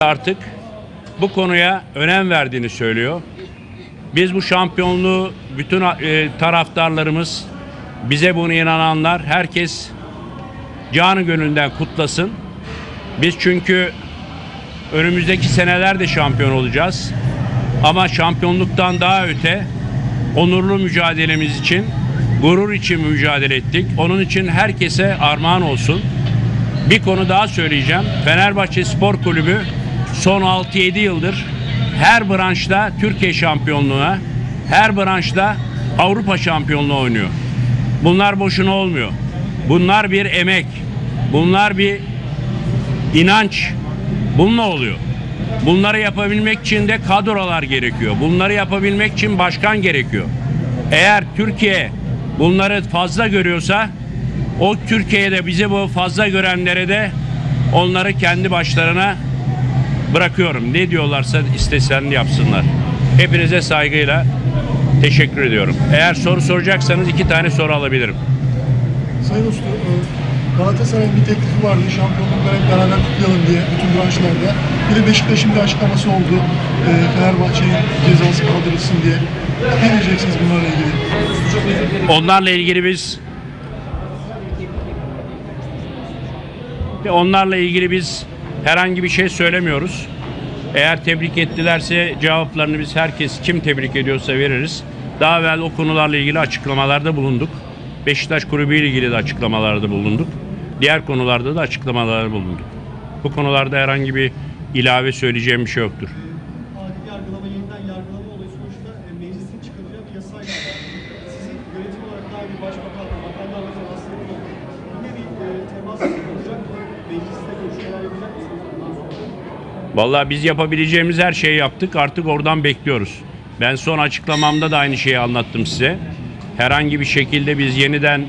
artık bu konuya önem verdiğini söylüyor. Biz bu şampiyonluğu bütün e, taraftarlarımız, bize bunu inananlar, herkes canı gönülden kutlasın. Biz çünkü önümüzdeki senelerde şampiyon olacağız. Ama şampiyonluktan daha öte onurlu mücadelemiz için, gurur için mücadele ettik. Onun için herkese armağan olsun. Bir konu daha söyleyeceğim. Fenerbahçe Spor Kulübü son 6-7 yıldır her branşta Türkiye şampiyonluğuna, her branşta Avrupa şampiyonluğu oynuyor. Bunlar boşuna olmuyor. Bunlar bir emek. Bunlar bir inanç. Bununla oluyor. Bunları yapabilmek için de kadrolar gerekiyor. Bunları yapabilmek için başkan gerekiyor. Eğer Türkiye bunları fazla görüyorsa o Türkiye'de bizi bu fazla görenlere de onları kendi başlarına bırakıyorum. Ne diyorlarsa istesen yapsınlar. Hepinize saygıyla teşekkür ediyorum. Eğer soru soracaksanız iki tane soru alabilirim. Sayın Usta, e, Galatasaray'ın bir teklifi vardı şampiyonlukları hep beraber kutlayalım diye bütün branşlarda. Bir de Beşiktaş'ın bir açıklaması oldu. E, Fenerbahçe'nin cezası kaldırılsın diye. Ne diyeceksiniz bunlarla ilgili? Onlarla ilgili biz onlarla ilgili biz herhangi bir şey söylemiyoruz. Eğer tebrik ettilerse cevaplarını biz herkes kim tebrik ediyorsa veririz. Daha evvel o konularla ilgili açıklamalarda bulunduk. Beşiktaş Kulübü ile ilgili de açıklamalarda bulunduk. Diğer konularda da açıklamalarda bulunduk. Bu konularda herhangi bir ilave söyleyeceğim bir şey yoktur. adil yeniden yargılama olayı sonuçta e, meclisin çıkaracağı bir yasayla sizin yönetim olarak daha bir başbakan, Vallahi biz yapabileceğimiz her şeyi yaptık. Artık oradan bekliyoruz. Ben son açıklamamda da aynı şeyi anlattım size. Herhangi bir şekilde biz yeniden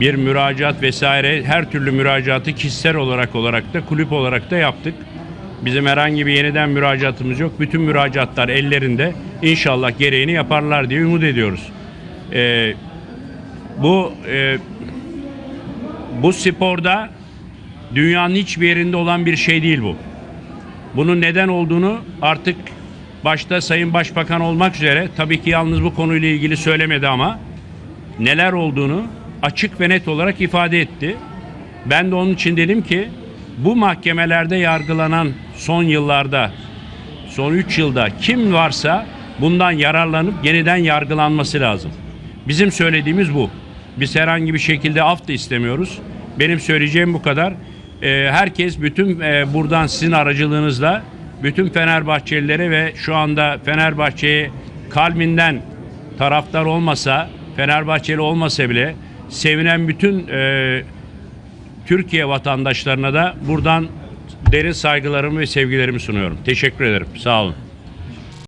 bir müracaat vesaire her türlü müracaatı kişisel olarak olarak da kulüp olarak da yaptık. Bizim herhangi bir yeniden müracaatımız yok. Bütün müracaatlar ellerinde. İnşallah gereğini yaparlar diye umut ediyoruz. Ee, bu e, bu sporda dünyanın hiçbir yerinde olan bir şey değil bu. Bunun neden olduğunu artık başta Sayın Başbakan olmak üzere tabii ki yalnız bu konuyla ilgili söylemedi ama neler olduğunu açık ve net olarak ifade etti. Ben de onun için dedim ki bu mahkemelerde yargılanan son yıllarda son 3 yılda kim varsa bundan yararlanıp yeniden yargılanması lazım. Bizim söylediğimiz bu. Biz herhangi bir şekilde af da istemiyoruz. Benim söyleyeceğim bu kadar. Ee, herkes bütün e, buradan sizin aracılığınızla bütün Fenerbahçelilere ve şu anda Fenerbahçe'ye kalbinden taraftar olmasa, Fenerbahçeli olmasa bile sevinen bütün e, Türkiye vatandaşlarına da buradan derin saygılarımı ve sevgilerimi sunuyorum. Teşekkür ederim. Sağ olun.